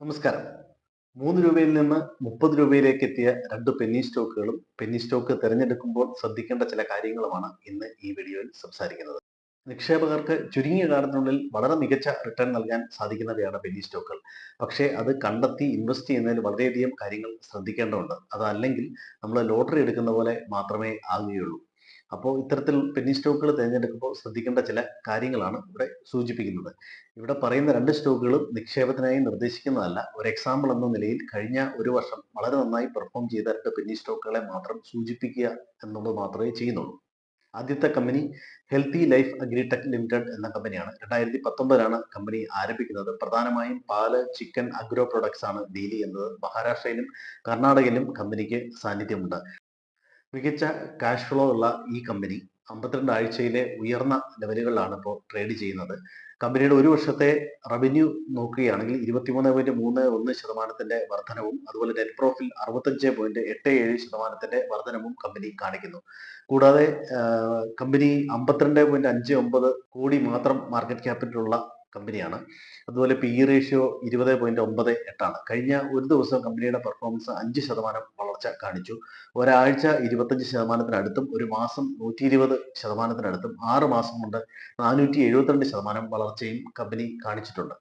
നമസ്കാരം. മൂന്ന് രൂപയിൽ നിന്ന് മുപ്പത് രൂപയിലേക്ക് എത്തിയ രണ്ട് പെന്നി സ്റ്റോക്കുകളും പെന്നി സ്റ്റോക്ക് തിരഞ്ഞെടുക്കുമ്പോൾ ശ്രദ്ധിക്കേണ്ട ചില കാര്യങ്ങളുമാണ് ഇന്ന് ഈ വീഡിയോയിൽ സംസാരിക്കുന്നത്. നിക്ഷേപകർക്ക് ചുരുങ്ങിയ കാലത്തിനുള്ളിൽ വളരെ മികച്ച റിട്ടേൺ നൽകാൻ സാധിക്കുന്നവയാണ് പെന്നി സ്റ്റോക്കുകൾ പക്ഷേ അത് കണ്ടെത്തി ഇൻവെസ്റ്റ് ചെയ്യുന്നതിൽ വളരെയധികം കാര്യങ്ങൾ ശ്രദ്ധിക്കേണ്ടതുണ്ട്. അതല്ലെങ്കിൽ നമ്മൾ ലോട്ടറി എടുക്കുന്ന പോലെ മാത്രമേ ആകുകയുള്ളൂ. അപ്പോൾ ഇത്തരത്തിൽ പെന്നി സ്റ്റോക്കുകൾ തിരഞ്ഞെടുക്കുമ്പോൾ ശ്രദ്ധിക്കേണ്ട ചില കാര്യങ്ങളാണ് ഇവിടെ സൂചിപ്പിക്കുന്നത്. ഇവിടെ പറയുന്ന രണ്ട് സ്റ്റോക്കുകളും നിക്ഷേപത്തിനായി നിർദ്ദേശിക്കുന്നതല്ല. ഒരു എക്സാമ്പിൾ എന്ന നിലയിൽ കഴിഞ്ഞ ഒരു വർഷം വളരെ നന്നായി പെർഫോം ചെയ്ത രണ്ട് പെന്നി സ്റ്റോക്കുകളെ മാത്രം സൂചിപ്പിക്കുക എന്നുള്ളത് മാത്രമേ ചെയ്യുന്നുള്ളൂ. ആദ്യത്തെ company healthy life agritech limited എന്ന കമ്പനിയാണ് രണ്ടായിരത്തി പത്തൊമ്പതിലാണ് കമ്പനി ആരംഭിക്കുന്നത്. പ്രധാനമായും പാൽ ചിക്കൻ അഗ്രോ പ്രൊഡക്ട്സ് ആണ് ഡീൽ ചെയ്യുന്നത് മഹാരാഷ്ട്രയിലും കർണാടകയിലും കമ്പനിക്ക് സാന്നിധ്യമുണ്ട്. മികച്ച ക്യാഷ് ഫ്ലോ ഉള്ള ഈ കമ്പനി അമ്പത്തിരണ്ട് ആഴ്ചയിലെ ഉയർന്ന ലെവലുകളിലാണ് ഇപ്പോൾ ട്രേഡ് ചെയ്യുന്നത്. കമ്പനിയുടെ ഒരു വർഷത്തെ റവന്യൂ നോക്കുകയാണെങ്കിൽ ഇരുപത്തിമൂന്ന് പോയിന്റ് മൂന്ന് ഒന്ന് ശതമാനത്തിന്റെ വർധനവും അതുപോലെ നെറ്റ് പ്രോഫിറ്റ് അറുപത്തഞ്ച് പോയിന്റ് എട്ട് ഏഴ് ശതമാനത്തിന്റെ വർധനവും കമ്പനി കാണിക്കുന്നു. കൂടാതെ കമ്പനി അമ്പത്തിരണ്ട് പോയിന്റ് അഞ്ച് ഒമ്പത് കോടി മാത്രം മാർക്കറ്റ് ക്യാപിറ്റലുള്ള കമ്പനിയാണ് അതുപോലെ പി ഇ റേഷ്യോ ഇരുപത് പോയിന്റ് ഒമ്പത് എട്ടാണ്. കഴിഞ്ഞ ഒരു ദിവസം കമ്പനിയുടെ പെർഫോമൻസ് അഞ്ച് ശതമാനം വളർച്ച കാണിച്ചു. ഒരാഴ്ച ഇരുപത്തഞ്ച് ശതമാനത്തിനടുത്തും ഒരു മാസം നൂറ്റി ഇരുപത് ശതമാനത്തിനടുത്തും ആറ് മാസം കൊണ്ട് നാനൂറ്റി എഴുപത്തിരണ്ട് ശതമാനം വളർച്ചയും കമ്പനി കാണിച്ചിട്ടുണ്ട്.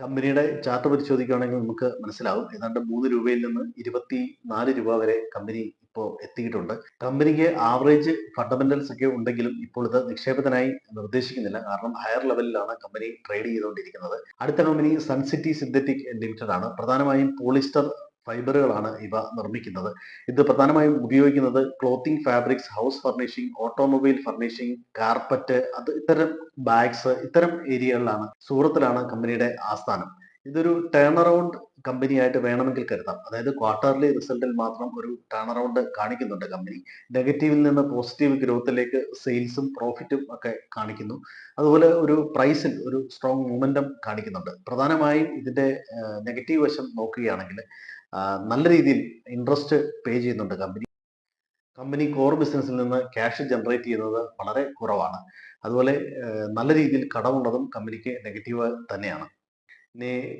കമ്പനിയുടെ ചാർട്ട് പരിശോധിക്കുകയാണെങ്കിൽ നമുക്ക് മനസ്സിലാവും. ഏതാണ്ട് മൂന്ന് രൂപയിൽ നിന്ന് ഇരുപത്തി നാല് രൂപ വരെ കമ്പനി ഇപ്പോൾ എത്തിയിട്ടുണ്ട്. കമ്പനിക്ക് ആവറേജ് ഫണ്ടമെന്റൽസ് ഒക്കെ ഉണ്ടെങ്കിലും ഇപ്പോൾ ഇത് നിക്ഷേപത്തിനായി നിർദ്ദേശിക്കുന്നില്ല. കാരണം ഹയർ ലെവലിലാണ് കമ്പനി ട്രേഡ് ചെയ്തുകൊണ്ടിരിക്കുന്നത്. അടുത്ത കമ്പനി സൺസിറ്റി സിന്തറ്റിക് ലിമിറ്റഡ് ആണ്. പ്രധാനമായും പോളിസ്റ്റർ ഫൈബറുകളാണ് ഇവ നിർമ്മിക്കുന്നത്. ഇത് പ്രധാനമായും ഉപയോഗിക്കുന്നത് clothing fabrics house furnishing automobile furnishing carpet അത് ഇത്തരം ബാഗ്സ് ഇത്തരം ഏരിയകളിലാണ് സൂറത്തിലാണ് കമ്പനിയുടെ ആസ്ഥാനം. ഇതൊരു ടേൺ അറൗണ്ട് കമ്പനിയായിട്ട് വേണമെങ്കിൽ കരുതാം. അതായത് ക്വാർട്ടർലി റിസൾട്ടിൽ മാത്രം ഒരു ടേൺ അറൗണ്ട് കാണിക്കുന്നുണ്ട് കമ്പനി നെഗറ്റീവിൽ നിന്ന് പോസിറ്റീവ് ഗ്രോത്തിലേക്ക് സെയിൽസും പ്രോഫിറ്റും ഒക്കെ കാണിക്കുന്നു. അതുപോലെ ഒരു പ്രൈസിൽ ഒരു സ്ട്രോങ് മൂമെന്റം കാണിക്കുന്നുണ്ട്. പ്രധാനമായും ഇതിന്റെ നെഗറ്റീവ് വശം നോക്കുകയാണെങ്കിൽ നല്ല രീതിയിൽ ഇൻട്രസ്റ്റ് പേ ചെയ്യുന്നുണ്ട് കമ്പനി കമ്പനി കോർ ബിസിനസ്സിൽ നിന്ന് ക്യാഷ് ജനറേറ്റ് ചെയ്യുന്നത് വളരെ കുറവാണ്. അതുപോലെ നല്ല രീതിയിൽ കടമുള്ളതും കമ്പനിക്ക് നെഗറ്റീവ് തന്നെയാണ്.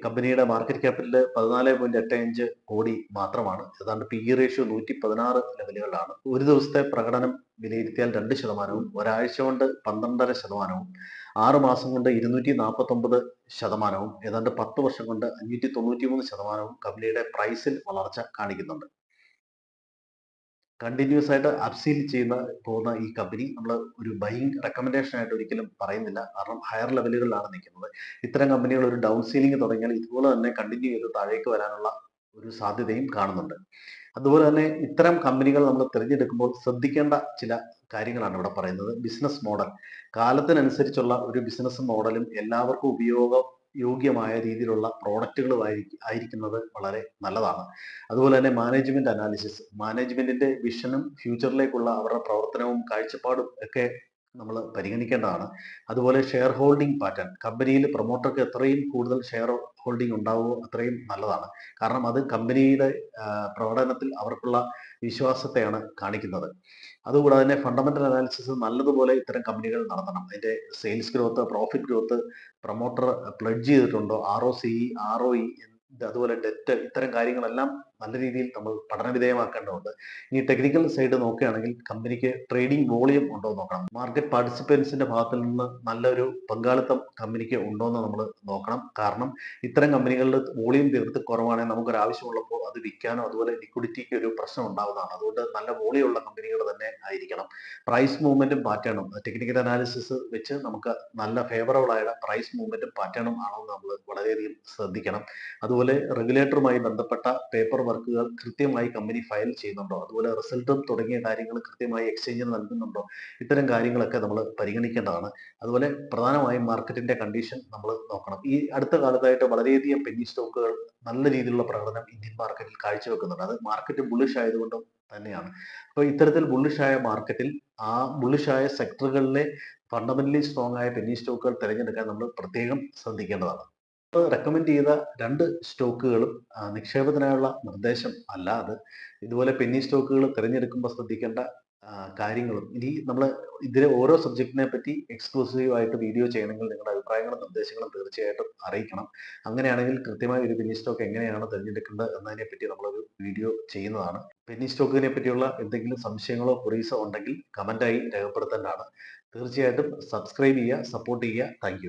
കമ്പനിയുടെ മാർക്കറ്റ് ക്യാപിറ്റൽ പതിനാല് പോയിന്റ് എട്ട് അഞ്ച് കോടി മാത്രമാണ്. ഏതാണ്ട് പി ഇ റേഷ്യോ നൂറ്റി പതിനാറ് ലെവലുകളിലാണ് ഒരു ദിവസത്തെ പ്രകടനം വിലയിരുത്തിയാൽ രണ്ട് ശതമാനവും ഒരാഴ്ച കൊണ്ട് പന്ത്രണ്ടര ശതമാനവും ആറ് മാസം കൊണ്ട് ഇരുന്നൂറ്റി നാൽപ്പത്തി ഒമ്പത് ശതമാനവും ഏതാണ്ട് പത്ത് വർഷം കൊണ്ട് അഞ്ഞൂറ്റി തൊണ്ണൂറ്റി മൂന്ന് ശതമാനവും കമ്പനിയുടെ പ്രൈസിൽ വളർച്ച കാണിക്കുന്നുണ്ട്. കണ്ടിന്യൂസ് ആയിട്ട് അപ്സീൽ ചെയ്യുന്ന പോകുന്ന ഈ കമ്പനി നമ്മൾ ഒരു ബൈങ് റെക്കമെൻഡേഷൻ ആയിട്ട് ഒരിക്കലും പറയുന്നില്ല. കാരണം ഹയർ ലെവലുകളിലാണ് നിൽക്കുന്നത്. ഇത്തരം കമ്പനികൾ ഒരു ഡൗൺ സീലിംഗ് തുടങ്ങിയാൽ ഇതുപോലെ തന്നെ കണ്ടിന്യൂ ചെയ്ത് താഴേക്ക് വരാനുള്ള ഒരു സാധ്യതയും കാണുന്നുണ്ട്. അതുപോലെ തന്നെ ഇത്തരം കമ്പനികൾ നമ്മൾ തിരഞ്ഞെടുക്കുമ്പോൾ ശ്രദ്ധിക്കേണ്ട ചില കാര്യങ്ങളാണ് ഇവിടെ പറയുന്നത്. ബിസിനസ് മോഡൽ കാലത്തിനനുസരിച്ചുള്ള ഒരു ബിസിനസ് മോഡലും എല്ലാവർക്കും ഉപയോഗം യോഗ്യമായ രീതിയിലുള്ള പ്രോഡക്റ്റുകൾ ആയിരിക്കുന്നത് വളരെ നല്ലതാണ്. അതുപോലെ തന്നെ മാനേജ്മെന്റ് അനാലിസിസ് മാനേജ്മെന്റിന്റെ വിഷനും ഫ്യൂച്ചറിലേക്കുള്ള അവരുടെ പ്രവർത്തനവും കാഴ്ചപ്പാടും ഒക്കെ നമ്മൾ പരിഗണിക്കേണ്ടതാണ്. അതുപോലെ ഷെയർ ഹോൾഡിംഗ് പാറ്റേൺ കമ്പനിയിൽ പ്രൊമോട്ടർക്ക് എത്രയും കൂടുതൽ ഷെയർ ഹോൾഡിംഗ് ഉണ്ടാവുമോ അത്രയും നല്ലതാണ്. കാരണം അത് കമ്പനിയുടെ പ്രകടനത്തിൽ അവർക്കുള്ള വിശ്വാസത്തെയാണ് കാണിക്കുന്നത്. അതുകൂടാതെ തന്നെ ഫണ്ടമെന്റൽ അനാലിസിസ് നല്ലതുപോലെ ഇത്തരം കമ്പനികൾ നടത്തണം. അതിന്റെ sales growth profit growth promoter pledge ചെയ്തിട്ടുണ്ടോ? R O C R O E അതുപോലെ ഡെറ്റ് ഇത്തരം കാര്യങ്ങളെല്ലാം നല്ല രീതിയിൽ നമ്മൾ പഠനവിധേയമാക്കേണ്ടതുണ്ട് ഇനി ടെക്നിക്കൽ സൈഡ് നോക്കുകയാണെങ്കിൽ കമ്പനിക്ക് ട്രേഡിംഗ് വോളിയം ഉണ്ടോ എന്ന് നോക്കണം. മാർക്കറ്റ് പാർട്ടിസിപ്പൻസിന്റെ ഭാഗത്തിൽ നിന്ന് നല്ലൊരു പങ്കാളിത്തം കമ്പനിക്ക് ഉണ്ടോ എന്ന് നമ്മൾ നോക്കണം. കാരണം ഇത്തരം കമ്പനികളുടെ വോളിയം തീർത്ത് കുറവാണെങ്കിൽ നമുക്കൊരു ആവശ്യമുള്ളപ്പോൾ അത് വിൽക്കാനോ അതുപോലെ ലിക്വിഡിറ്റിക്ക് ഒരു പ്രശ്നം ഉണ്ടാവുന്നതാണ്. അതുകൊണ്ട് നല്ല വോളിയുള്ള കമ്പനികൾ തന്നെ ആയിരിക്കണം. പ്രൈസ് മൂവ്മെന്റും പാറ്റേണും ടെക്നിക്കൽ അനാലിസിസ് വെച്ച് നമുക്ക് നല്ല ഫേവറബിൾ ആയ പ്രൈസ് മൂവ്മെന്റും പാറ്റേണും ആണോ എന്ന് നമ്മൾ വളരെയധികം ശ്രദ്ധിക്കണം. അതുപോലെ റെഗുലേറ്ററുമായി ബന്ധപ്പെട്ട പേപ്പർ വർക്കുകൾ കൃത്യമായി കമ്പനി ഫയൽ ചെയ്യുന്നുണ്ടോ? അതുപോലെ റിസൾട്ടും തുടങ്ങിയ കാര്യങ്ങൾ കൃത്യമായി എക്സ്ചേഞ്ചിന് നൽകുന്നുണ്ടോ? ഇത്തരം കാര്യങ്ങളൊക്കെ നമ്മൾ പരിഗണിക്കേണ്ടതാണ്. അതുപോലെ പ്രധാനമായും മാർക്കറ്റിന്റെ കണ്ടീഷൻ നമ്മൾ നോക്കണം. ഈ അടുത്ത കാലത്തായിട്ട് വളരെയധികം പെന്നി സ്റ്റോക്കുകൾ നല്ല രീതിയിലുള്ള പ്രകടനം ഇന്ത്യൻ മാർക്കറ്റിൽ കാഴ്ചവെക്കുന്നുണ്ട്. അത് മാർക്കറ്റ് ബുള്ളിഷ് ആയതുകൊണ്ടും തന്നെയാണ്. അപ്പോൾ ഇത്തരത്തിൽ ബുള്ളിഷായ മാർക്കറ്റിൽ ആ ബുള്ളിഷായ സെക്ടറുകളിലെ ഫണ്ടമെന്റലി സ്ട്രോങ് ആയ പെന്നി സ്റ്റോക്കുകൾ തിരഞ്ഞെടുക്കാൻ നമ്മൾ പ്രത്യേകം ശ്രദ്ധിക്കേണ്ടതാണ്. റെക്കമെൻഡ് ചെയ്ത രണ്ട് സ്റ്റോക്കുകളും നിക്ഷേപത്തിനായുള്ള നിർദ്ദേശം അല്ല അത് ഇതുപോലെ പെന്നി സ്റ്റോക്കുകൾ തിരഞ്ഞെടുക്കുമ്പോൾ ശ്രദ്ധിക്കേണ്ട കാര്യങ്ങളും. ഇനി നമ്മൾ ഇതിലെ ഓരോ സബ്ജക്റ്റിനെ പറ്റി എക്സ്ക്ലൂസീവ് ആയിട്ട് വീഡിയോ ചെയ്യണമെങ്കിൽ നിങ്ങളുടെ അഭിപ്രായങ്ങളും നിർദ്ദേശങ്ങളും തീർച്ചയായിട്ടും അറിയിക്കണം. അങ്ങനെയാണെങ്കിൽ കൃത്യമായ ഒരു പെന്നി സ്റ്റോക്ക് എങ്ങനെയാണ് തിരഞ്ഞെടുക്കേണ്ടത് എന്നതിനെ പറ്റി നമ്മളൊരു വീഡിയോ ചെയ്യുന്നതാണ്. പെന്നി സ്റ്റോക്കിനെ പറ്റിയുള്ള എന്തെങ്കിലും സംശയങ്ങളോ കുറീസോ ഉണ്ടെങ്കിൽ കമന്റായി രേഖപ്പെടുത്തേണ്ടതാണ്. തീർച്ചയായിട്ടും സബ്സ്ക്രൈബ് ചെയ്യുക സപ്പോർട്ട് ചെയ്യുക. താങ്ക്